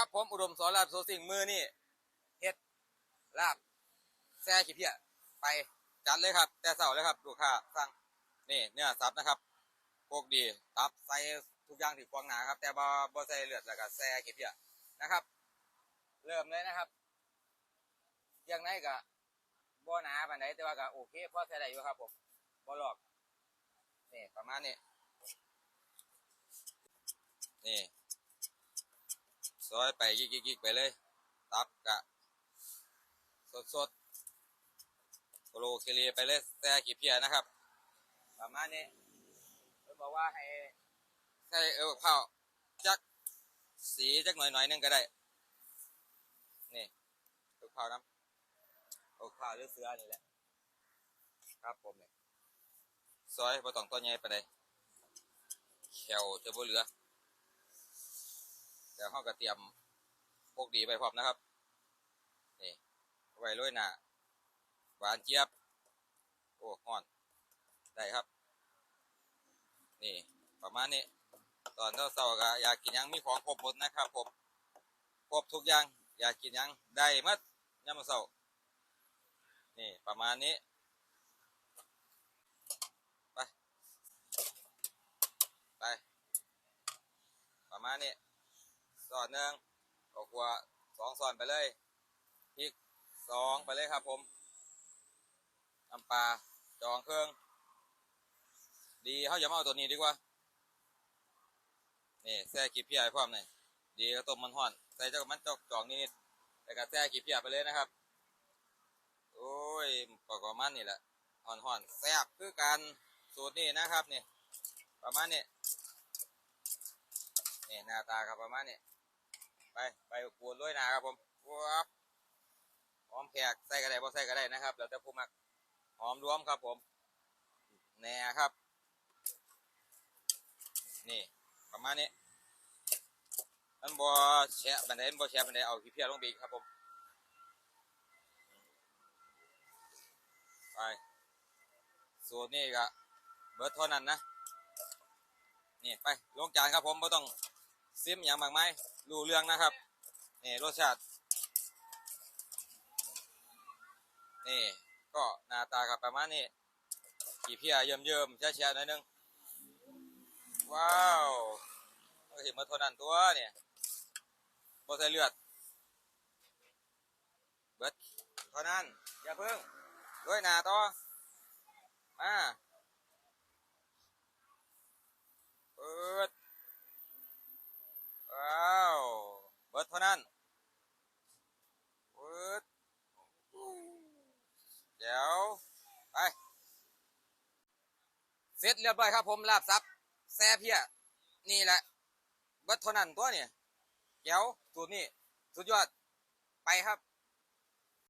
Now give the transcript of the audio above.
ครับผมอุดมสอนลาบโซซิงมือนี่เฮ็ดลาบแซ่ขี้เพี้ยไปจัดเลยครับ แต่เสาเลยครับลูกค้าสั่งนี่เนื้อสับนะครับพวกดีตับใส่ทุกอย่างที่กวางหนาครับ แต่บ่บ่ใส่เลือดแล้วก็แซ่ขี้เพี้ยนะครับ เริ่มเลยนะครับเรียังไงก็บ่หนาปานใดแต่ว่าก็โอเคพอใช้ได้อยู่ครับผมบ่หลอกนี่ประมาณนี้นี่ ซอยไปยิกๆไปเลย ตับกะ สดสดๆโคโลเคลีไปเลยแซ่ขี้เพียนะครับ ประมาณนี้เพิ่นบอกว่าให้ใส่เออข้าวจักสีจักหน่อยหน่อยหนึงก็ได้ นี่เออข้าวน้ำเออข้าวหรือเสือนี่แหละ ครับผมเนี่ยซอยบ่ต้องตัวใหญ่ปานใดแขวจะบ่เหลือ เดี๋ยวเขาก็เตรียมพวกดีไปพร้อมนะครับนี่ไว้โรยหน้าหวานเจี๊ยบ โอ้ห่อนได้ครับ นี่ประมาณนี้ ตอนเช้าๆก็อยากกินยังมีของครบหมดนะครับผมครบทุกอย่าง อยากกินยังได้หมัดยามมื้อเช้านี่ประมาณนี้ไปไปประมาณนี้ ซอนหนึ่งก็ขัวสองซอนไปเลยพริกสองไปเลยครับผมน้ำปลาจองเครื่อง ดีเขาอย่ามาเอาตัวนี้ดีกว่านี่แซ่กีเพียให้พร้อมหน่อยดีก็ต้มมันห่อนใส่เจ้ามันจอกจองนิดๆแต่ก็แซ่กีเพียไปเลยนะครับ โอ้ยประมาณนี้แหละห่อนห่อนๆแซ่บคือการสูตรนี้นะครับนี่ประมาณนี้นี่หน้าตาครับประมาณนี้ ไปไปปูนด้วยนาครับผมวับหอมแขกใส่ก็ได้บ่ใส่ก็ได้นะครับแล้วแต่ผู้มักหอมรวมครับผมแหน่ครับ นี่ประมาณนี้มันบ่แฉะบันไดมันบ่แฉะบันไดเอาขี้เพียลงไปอีครับผมไปสูตรนี้ก็เบิร์ดเท่านั้นนะนี่ไปลงจานครับผมไม่ต้อง ซิมอย่างมากมายรู้เรื่องนะครับนี่รสชาตินี่ก็หน้าตาครับประมาณนี้ขี่เพียเยิ่มเยิ่มๆแช่ๆหน่อยนึงว้าวเห็นมาท่านั้นตัวเนี่ยบ่ใส่เลือดเบิดเท่านั้นอย่าเพิ่งด้วยหน้าต่อมา เปิดว้าว เท่านั้นเดี๋ยวไปเสร็จเรียบร้อยครับผมลาบซับแซ่เพียนี่แหละบัตเท่านั้นตัวเนี่ยเดี๋ยวสูตรนี้สุดยอดไปครับ